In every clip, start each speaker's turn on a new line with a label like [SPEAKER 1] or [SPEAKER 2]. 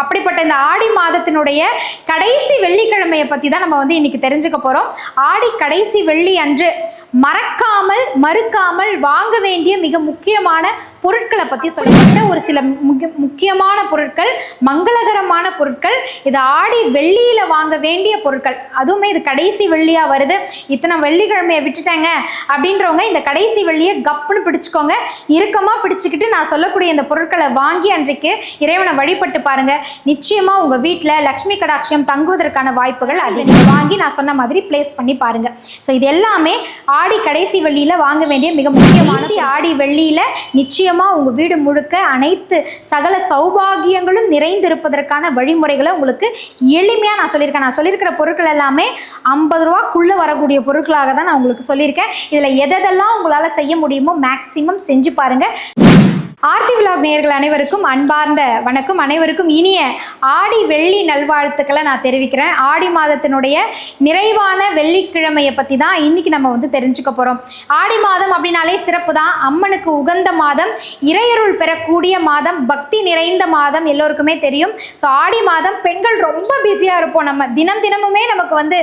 [SPEAKER 1] அப்படிப்பட்ட இந்த ஆடி மாதத்தினுடைய கடைசி வெள்ளிக்கிழமையை பற்றி தான் நம்ம வந்து இன்னைக்கு தெரிஞ்சுக்க போகிறோம் ஆடி கடைசி வெள்ளி அன்று மறக்காமல் மறுக்காமல் வாங்க வேண்டிய மிக முக்கியமான பொருட்களை பற்றி சொல்லப்பட்ட ஒரு சில முக்கிய முக்கியமான பொருட்கள் மங்களகரமான பொருட்கள் இது ஆடி வெள்ளியில் வாங்க வேண்டிய பொருட்கள். அதுவுமே இது கடைசி வெள்ளியாக வருது. இத்தனை வெள்ளிக்கிழமையை விட்டுட்டாங்க அப்படின்றவங்க இந்த கடைசி வெள்ளியை கப்புன்னு பிடிச்சுக்கோங்க. இறுக்கமாக பிடிச்சிக்கிட்டு நான் சொல்லக்கூடிய இந்த பொருட்களை வாங்கி அன்றைக்கு இறைவனை வழிபட்டு பாருங்க. நிச்சயமா உங்க வீட்டில் லக்ஷ்மி கடாட்சியம் தங்குவதற்கான வாய்ப்புகள் அதை நீங்க வாங்கி நான் சொன்ன மாதிரி பிளேஸ் பண்ணி பாருங்க. ஸோ இது எல்லாமே ஆடி கடைசி வெள்ளியில வாங்க வேண்டிய மிக முக்கியமான ஆடி வெள்ளியில நிச்சயமா உங்க வீடு முழுக்க அனைத்து சகல சௌபாகியங்களும் நிறைந்திருப்பதற்கான வழிமுறைகளை உங்களுக்கு எளிமையாக நான் சொல்லியிருக்கேன். நான் சொல்லியிருக்கிற பொருட்கள் எல்லாமே ஐம்பது ரூபாக்குள்ளே வரக்கூடிய பொருட்களாக தான் நான் உங்களுக்கு சொல்லியிருக்கேன். இதில் எதெல்லாம் உங்களால் செய்ய முடியுமோ மேக்ஸிமம் செஞ்சு பாருங்கள் ஆர்த்தி விழாக் நேயர்கள் அனைவருக்கும் அன்பார்ந்த வணக்கம். அனைவருக்கும் இனிய ஆடி வெள்ளி நல்வாழ்த்துக்களை நான் தெரிவிக்கிறேன். ஆடி மாதத்தினுடைய நிறைவான வெள்ளிக்கிழமையை பற்றி தான் இன்றைக்கி நம்ம வந்து தெரிஞ்சுக்க போகிறோம் ஆடி மாதம் அப்படின்னாலே சிறப்பு தான். அம்மனுக்கு உகந்த மாதம் இறையருள் பெறக்கூடிய மாதம் பக்தி நிறைந்த மாதம் எல்லோருக்குமே தெரியும். ஸோ ஆடி மாதம் பெண்கள் ரொம்ப பிஸியாக இருப்போம் நம்ம. தினம் தினமுமே நமக்கு வந்து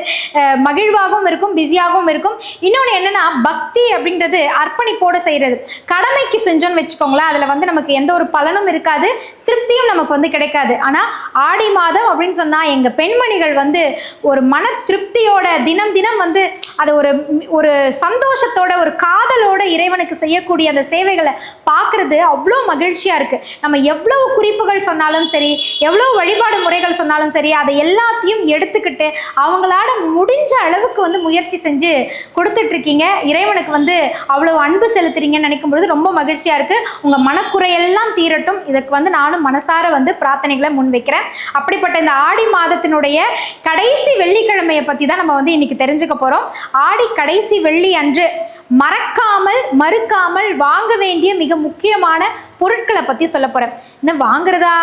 [SPEAKER 1] மகிழ்வாகவும் இருக்கும் பிஸியாகவும் இருக்கும். இன்னொன்று என்னன்னா பக்தி அப்படின்றது அர்ப்பணிப்போடு செய்கிறது கடமைக்கு செஞ்சோன்னு வச்சுக்கோங்களேன் அதில் வந்து நமக்கு எந்த ஒரு பலனும் இருக்காது திருப்தியும் நமக்கு வந்து கிடைக்காது. ஆனால் ஆடி மாதம் அப்படின்னு சொன்னால் எங்கள் பெண்மணிகள் வந்து ஒரு மன திருப்தியோட தினம் தினம் வந்து அதை ஒரு ஒரு சந்தோஷத்தோட ஒரு காதலோட இறைவனுக்கு செய்யக்கூடிய அந்த சேவைகளை பார்க்குறது அவ்வளோ மகிழ்ச்சியாக இருக்குது நம்ம எவ்வளோ குறிப்புகள் சொன்னாலும் சரி எவ்வளோ வழிபாடு முறைகள் சொன்னாலும் சரி அதை எல்லாத்தையும் எடுத்துக்கிட்டு அவங்களால முடிஞ்ச அளவுக்கு வந்து முயற்சி செஞ்சு கொடுத்துட்ருக்கீங்க இறைவனுக்கு வந்து அவ்வளோ அன்பு செலுத்துறீங்கன்னு நினைக்கும் பொழுது ரொம்ப மகிழ்ச்சியாக இருக்குது உங்கள் மனக்குறையெல்லாம் தீரட்டும். இதுக்கு வந்து நானும் மனசார வந்து பிரார்த்தனைகளை முன்வைக்கிறேன். அப்படிப்பட்ட இந்த ஆடி மாதத்தினுடைய கடைசி வெள்ளிக்கிழமையை பற்றி தான் நம்ம வந்து இன்னைக்கு தெரிஞ்சுக்க போகிறோம் ஆடி கடைசி வெள்ளி அன்று மறக்காமல் மறுக்காமல் வாங்க வேண்டிய மிக முக்கியமான பொருட்களை பற்றி சொல்ல போகிறேன் இன்னும் வாங்குறதா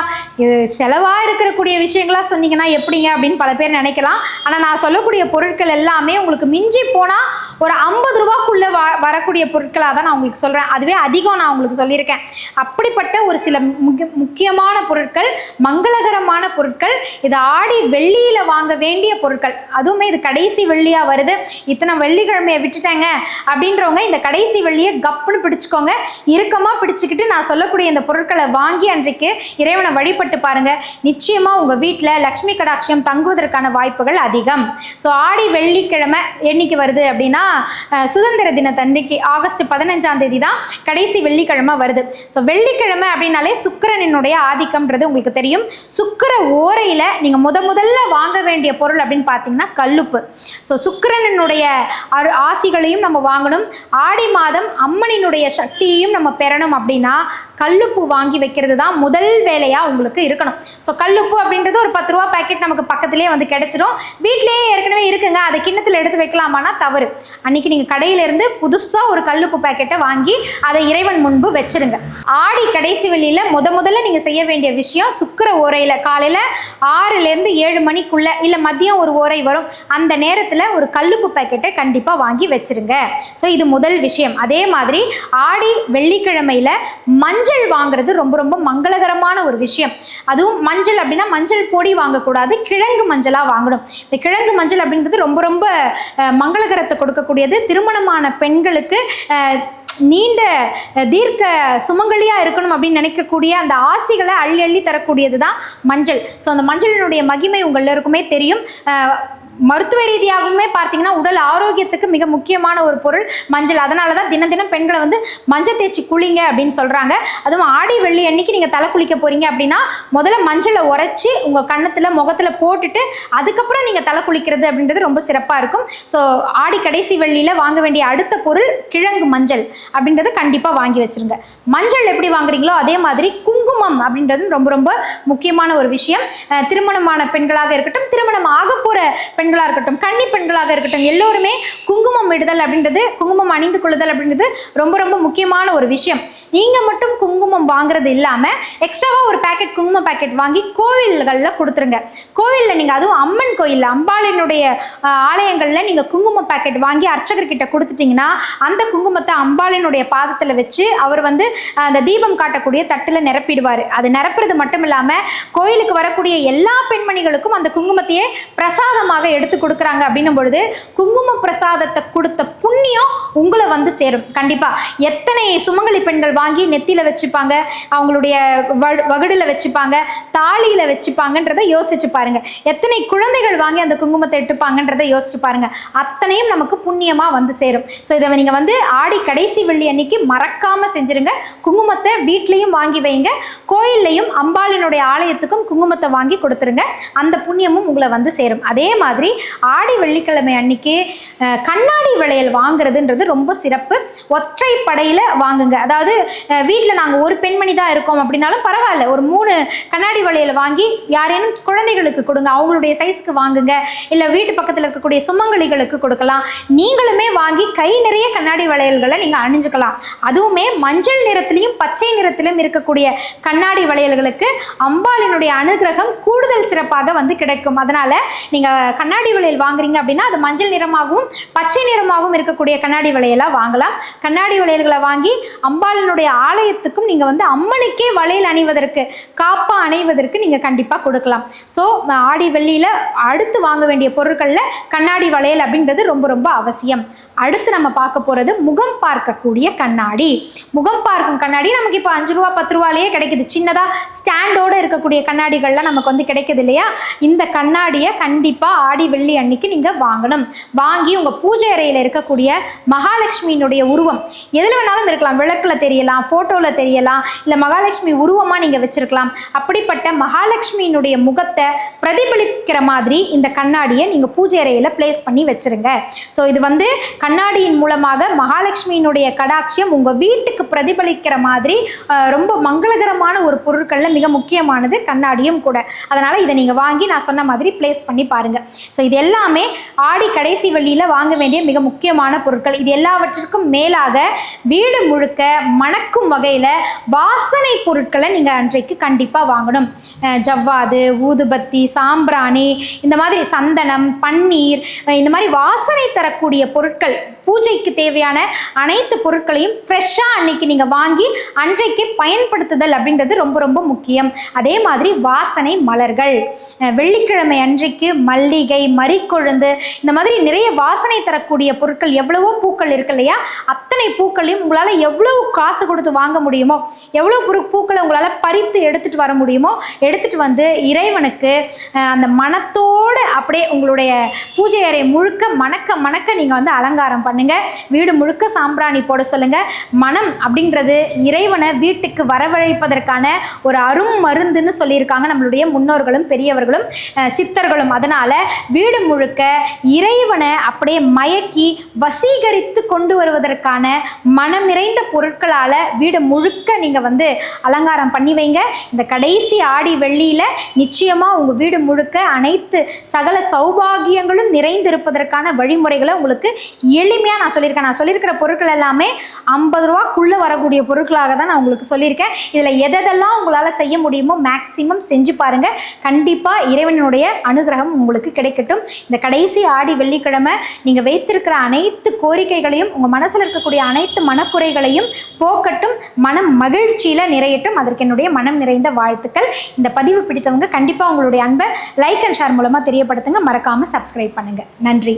[SPEAKER 1] இது செலவாக இருக்கக்கூடிய விஷயங்களாக சொன்னீங்கன்னா எப்படிங்க அப்படின்னு பல பேர் நினைக்கலாம். ஆனால் நான் சொல்லக்கூடிய பொருட்கள் எல்லாமே உங்களுக்கு மிஞ்சி போனால் ஒரு ஐம்பது ரூபாக்குள்ளே வ வரக்கூடிய பொருட்களாக தான் நான் உங்களுக்கு சொல்கிறேன் அதுவே அதிகம் நான் உங்களுக்கு சொல்லியிருக்கேன். அப்படிப்பட்ட ஒரு சில முக்கிய முக்கியமான பொருட்கள் மங்களகரமான பொருட்கள் இது ஆடி வெள்ளியில் வாங்க வேண்டிய பொருட்கள். அதுவுமே இது கடைசி வெள்ளியாக வருது. இத்தனை வெள்ளிக்கிழமையை விட்டுட்டாங்க. அப்படின்றவங்க இந்த கடைசி வெள்ளியை கப்புன்னு பிடிச்சிக்கோங்க. இறுக்கமாக பிடிச்சிக்கிட்டு நான் சொல்லக்கூடிய இந்த பொருட்களை வாங்கி அன்றைக்கு இறைவனை வழிபட்டு பாருங்க. நிச்சயமா உங்க வீட்டில் லக்ஷ்மி கடாட்சியம் தங்குவதற்கான வாய்ப்புகள் அதிகம். ஸோ ஆடி வெள்ளிக்கிழமை என்னைக்கு வருது அப்படின்னா சுதந்திர தினத்தன்னைக்கு ஆகஸ்ட் பதினஞ்சாம் தேதி தான் கடைசி வெள்ளிக்கிழமை வருது. ஸோ வெள்ளிக்கிழமை அப்படின்னாலே சுக்கிரனினுடைய ஆதிக்கம்ன்றது உங்களுக்கு தெரியும். சுக்கர ஓரையில் நீங்கள் முத முதல்ல வாங்க வேண்டிய பொருள் அப்படின்னு பார்த்தீங்கன்னா கல்லுப்பு. ஸோ சுக்கிரனினுடைய அரு ஆசிகளையும் நம்ம வாங்கணும். ஆடி மாதம் அம்மனினுடைய சக்தியையும் நம்ம பெறணும் அப்படின்னா கல்லுப்பு வாங்கி வைக்கிறது தான் முதல் வேலையாக உங்களுக்கு இருக்கணும். ஸோ கல்லுப்பு அப்படின்றது ஒரு பத்து ரூபா பாக்கெட் நமக்கு பக்கத்துலேயே வந்து கிடச்சிடும் வீட்டிலேயே ஏற்கனவே இருக்குங்க. அதை கிண்ணத்தில் எடுத்து வைக்கலாமான்னா தவறு. அன்னைக்கு நீங்கள் கடையிலேருந்து புதுசாக ஒரு கல்லுப்பு பாக்கெட்டை வாங்கி அதை இறைவன் முன்பு வச்சிருங்க. ஆடி கடைசி வெளியில் முத முதல்ல நீங்கள் செய்ய வேண்டிய விஷயம் சுக்கிர ஓரையில் காலையில் ஆறுலேருந்து ஏழு மணிக்குள்ளே இல்லை மதியம் ஒரு ஓரை வரும். அந்த நேரத்தில் ஒரு கல்லுப்பு பாக்கெட்டை கண்டிப்பாக வாங்கி வச்சிருங்க. ஸோ இது முதல் விஷயம். அதே மாதிரி ஆடி வெள்ளிக்கிழமையில் மண் மஞ்சள் வாங்குறது ரொம்ப ரொம்ப மங்களகரமான ஒரு விஷயம். அதுவும் மஞ்சள் அப்படின்னா மஞ்சள் பொடி வாங்கக்கூடாது கிழங்கு மஞ்சளாக வாங்கணும். இந்த கிழங்கு மஞ்சள் அப்படின்றது ரொம்ப ரொம்ப மங்களகரத்தை கொடுக்கக்கூடியது. திருமணமான பெண்களுக்கு நீண்ட தீர்க்க சுமங்கலியாக இருக்கணும் அப்படின்னு நினைக்கக்கூடிய அந்த ஆசைகளை அள்ளி அள்ளி தரக்கூடியது தான் மஞ்சள். ஸோ அந்த மஞ்சளினுடைய மகிமை உங்கள் எல்லாருக்குமே தெரியும். மருத்துவ ரீதியாகவுமே பார்த்தீங்கன்னா உடல் ஆரோக்கியத்துக்கு மிக முக்கியமான ஒரு பொருள் மஞ்சள். அதனால தான் தினம் தினம் பெண்களை வந்து மஞ்சள் தேய்ச்சி குளிங்க அப்படின்னு சொல்கிறாங்க அதுவும் ஆடி வெள்ளி அன்னைக்கு நீங்கள் தலை குளிக்க போகிறீங்க அப்படின்னா முதல்ல மஞ்சளை உரைச்சி உங்கள் கன்னத்தில் முகத்தில் போட்டுட்டு அதுக்கப்புறம் நீங்கள் தலை குளிக்கிறது அப்படின்றது ரொம்ப சிறப்பாக இருக்கும். ஸோ ஆடி கடைசி வெள்ளியில் வாங்க வேண்டிய அடுத்த பொருள் கிழங்கு மஞ்சள் அப்படின்றத கண்டிப்பாக வாங்கி வச்சிருங்க. மஞ்சள் எப்படி வாங்குறீங்களோ அதே மாதிரி குங்குமம் அப்படின்றது ரொம்ப ரொம்ப முக்கியமான ஒரு விஷயம். திருமணமான பெண்களாக இருக்கட்டும் திருமணம் ஆக போகிற பெண்களாக இருக்கட்டும் கன்னி பெண்களாக இருக்கட்டும் எல்லோருமே குங்குமம் இடுதல் அப்படின்றது குங்குமம் அணிந்து கொள்ளுதல் அப்படின்றது ரொம்ப ரொம்ப முக்கியமான ஒரு விஷயம். நீங்கள் மட்டும் குங்குமம் வாங்குறது இல்லாமல் எக்ஸ்ட்ராவாக ஒரு பேக்கெட் குங்கும பேக்கெட் வாங்கி கோவில்களில் கொடுத்துருங்க. கோவிலில் நீங்கள் அதுவும் அம்மன் கோயிலில் அம்பாளினுடைய ஆலயங்களில் நீங்கள் குங்கும பேக்கெட் வாங்கி அர்ச்சகர்கிட்ட கொடுத்துட்டிங்கன்னா அந்த குங்குமத்தை அம்பாளினுடைய பாதத்தில் வச்சு அவர் வந்து அந்த தீபம் காட்டக்கூடிய தட்டில் நிரப்பிடுவார். அது நிரப்புறது மட்டும் இல்லாமல் கோயிலுக்கு வரக்கூடிய எல்லா பெண்மணிகளுக்கும் அந்த குங்குமத்தையே பிரசாதமாக எடுத்து கொடுக்குறாங்க அப்படின்னும் பொழுது குங்கும பிரசாதத்தை கொடுத்த புண்ணியம் உங்களை வந்து சேரும். கண்டிப்பாக எத்தனை சுமங்கலி பெண்கள் வாங்கி நெத்தியில் வச்சுப்பாங்க? அவங்களுடைய வகுடில் வச்சுப்பாங்க தாலியில் வச்சுப்பாங்கன்றதை யோசிச்சு பாருங்க. எத்தனை குழந்தைகள் வாங்கி அந்த குங்குமத்தை எடுத்துப்பாங்கன்றதை யோசிச்சு பாருங்க. அத்தனையும் நமக்கு புண்ணியமாக வந்து சேரும். ஸோ இதை நீங்கள் வந்து ஆடி கடைசி வெள்ளி அன்னைக்கு மறக்காமல் செஞ்சுருங்க. குங்குமத்தை வீட்லேயும் வாங்கி வைங்க. கோயில்லையும் அம்பாளினுடைய ஆலயத்துக்கும் குங்குமத்தை வாங்கி கொடுத்துருங்க. அந்த புண்ணியமும் உங்களை வந்து சேரும். அதே மாதிரி ஆடி வெள்ளிக்கிழமை அன்னைக்கு கண்ணாடி விளையல் வாங்குறதுன்றது ரொம்ப சிறப்பு. ஒற்றை படையில் வாங்குங்க. அதாவது வீட்டில் நாங்கள் ஒரு பெண்மணி தான் இருக்கோம் அப்படின்னாலும் பரவாயில்ல. ஒரு மூணு கண்ணாடி வளையல் வாங்கி யாரேனும் குழந்தைகளுக்கு கொடுங்க. அவங்களுடைய சைஸ்க்கு வாங்குங்க. இல்லை வீட்டு பக்கத்தில் இருக்கக்கூடிய சுமங்கலிகளுக்கு கொடுக்கலாம். நீங்களுமே வாங்கி கை நிறைய கண்ணாடி வளையல்களை நீங்கள் அணிஞ்சுக்கலாம். அதுவுமே மஞ்சள் நிறத்திலையும் பச்சை நிறத்திலும் இருக்கக்கூடிய கண்ணாடி வளையல்களுக்கு அம்பாளினுடைய அனுகிரகம் கூடுதல் சிறப்பாக வந்து கிடைக்கும். அதனால் நீங்கள் கண்ணாடி வளையல் வாங்குறீங்க அப்படின்னா அது மஞ்சள் நிறமாகவும் பச்சை நிறமாகவும் இருக்கக்கூடிய கண்ணாடி வளையலாக வாங்கலாம். கண்ணாடி வளையல்களை வாங்கி அம்பாளினுடைய ஆலயத்துக்கும் நீங்கள் வந்து அம்மனுக்கே வளையல் அணிவதற்கு காப்பா அணைவதற்கு நீங்கள் கண்டிப்பாக கொடுக்கலாம். ஸோ ஆடி வெள்ளியில் அடுத்து வாங்க வேண்டிய பொருட்களில் கண்ணாடி வளையல் அப்படின்றது ரொம்ப ரொம்ப அவசியம். அடுத்து நம்ம பார்க்க போகிறது முகம் பார்க்கக்கூடிய கண்ணாடி. முகம் பார்க்கும் கண்ணாடி நமக்கு இப்போ அஞ்சு ரூபா பத்து ரூபாலேயே கிடைக்குது. சின்னதாக ஸ்டாண்டோடு இருக்கக்கூடிய கண்ணாடிகள்லாம் நமக்கு வந்து கிடைக்குது இல்லையா? இந்த கண்ணாடியை கண்டிப்பாக ஆடி வெள்ளி அன்னைக்கு நீங்கள் வாங்கணும். வாங்கி உங்கள் பூஜை அறையில் இருக்கக்கூடிய மகாலட்சுமியினுடைய உருவம் எதில் வேணாலும் இருக்கலாம். விளக்கில் தெரியலாம் ஃபோட்டோவில் தெரியலாம். இல்லை மகாலட்சுமி உருவமாக நீங்கள் வச்சுருக்கலாம். அப்படிப்பட்ட மகாலட்சுமியினுடைய முகத்தை பிரதிபலிக்கிற மாதிரி இந்த கண்ணாடியை நீங்கள் பூஜை அறையில் பிளேஸ் பண்ணி வச்சுருங்க. ஸோ இது வந்து கண்ணாடியின் மூலமாக மகாலட்சுமியினுடைய கடாட்சியம் உங்கள் வீட்டுக்கு பிரதிபலிக்கிற மாதிரி ரொம்ப மங்களகரமான ஒரு பொருட்களில் மிக முக்கியமானது கண்ணாடியும் கூட. அதனால் இதை நீங்கள் வாங்கி நான் சொன்ன மாதிரி பிளேஸ் பண்ணி பாருங்கள் ஸோ இது எல்லாமே ஆடி கடைசி வழியில் வாங்க வேண்டிய மிக முக்கியமான பொருட்கள். இது எல்லாவற்றிற்கும் மேலாக வீடு முழுக்க மணக்கும் வகையில் வாசனை பொருட்களை நீங்கள் அன்றைக்கு கண்டிப்பாக வாங்கணும். ஜவ்வாது ஊதுபத்தி சாம்பிராணி இந்த மாதிரி சந்தனம் பன்னீர் இந்த மாதிரி வாசனை தரக்கூடிய பொருட்கள் பூஜைக்கு தேவையான அனைத்து பொருட்களையும் ஃப்ரெஷ்ஷாக அன்னைக்கு நீங்கள் வாங்கி அன்றைக்கு பயன்படுத்துதல் அப்படின்றது ரொம்ப ரொம்ப முக்கியம். அதே மாதிரி வாசனை மலர்கள். வெள்ளிக்கிழமை அன்றைக்கு மல்லிகை மறிக்கொழுந்து இந்த மாதிரி நிறைய வாசனை தரக்கூடிய பொருட்கள் எவ்வளவோ பூக்கள் இருக்கு இல்லையா? அத்தனை பூக்களையும் உங்களால் எவ்வளோ காசு கொடுத்து வாங்க முடியுமோ எவ்வளோ பூக்களை உங்களால் பறித்து எடுத்துகிட்டு வர முடியுமோ எடுத்துகிட்டு வந்து இறைவனுக்கு அந்த மனத்தோடு அப்படியே உங்களுடைய பூஜை அறை முழுக்க மணக்க மணக்க நீங்கள் வந்து அலங்காரம் பண்ணுங்க. வீடு முழுக்க சாம்பிராணி போட சொல்லுங்க. மனம் அப்படின்றது இறைவனை வீட்டுக்கு வரவழைப்பதற்கான ஒரு அரும் மருந்துன்னு சொல்லியிருக்காங்க நம்மளுடைய முன்னோர்களும் பெரியவர்களும் சித்தர்களும். அதனால வீடு முழுக்க இறைவனை அப்படியே மயக்கி வசீகரித்து கொண்டு வருவதற்கான மனம் நிறைந்த பொருட்களால் வீடு முழுக்க நீங்கள் வந்து அலங்காரம் பண்ணி வைங்க. இந்த கடைசி ஆடி வெள்ளியில் நிச்சயமாக உங்கள் வீடு முழுக்க அனைத்து சகல சௌபாகியங்களும் நிறைந்திருப்பதற்கான வழிமுறைகளை உங்களுக்கு எளிமை எளிமையாக நான் சொல்லியிருக்கேன். நான் சொல்லியிருக்கிற பொருட்கள் எல்லாமே ஐம்பது ரூபாக்குள்ளே வரக்கூடிய பொருட்களாக தான் நான் உங்களுக்கு சொல்லியிருக்கேன். இதில் எதெல்லாம் உங்களால் செய்ய முடியுமோ மேக்ஸிமம் செஞ்சு பாருங்கள் கண்டிப்பாக இறைவனுடைய அனுகிரகம் உங்களுக்கு கிடைக்கட்டும். இந்த கடைசி ஆடி வெள்ளிக்கிழமை நீங்கள் வைத்திருக்கிற அனைத்து கோரிக்கைகளையும் உங்கள் மனசில் இருக்கக்கூடிய அனைத்து மனக்குறைகளையும் போக்கட்டும். மனம் மகிழ்ச்சியில் நிறையட்டும். அதற்கு என்னுடைய மனம் நிறைந்த வாழ்த்துக்கள். இந்த பதிவு பிடித்தவங்க கண்டிப்பாக உங்களுடைய அன்பை லைக் அண்ட் ஷேர் மூலமாக தெரியப்படுத்துங்க. மறக்காமல் சப்ஸ்கிரைப் பண்ணுங்கள் நன்றி.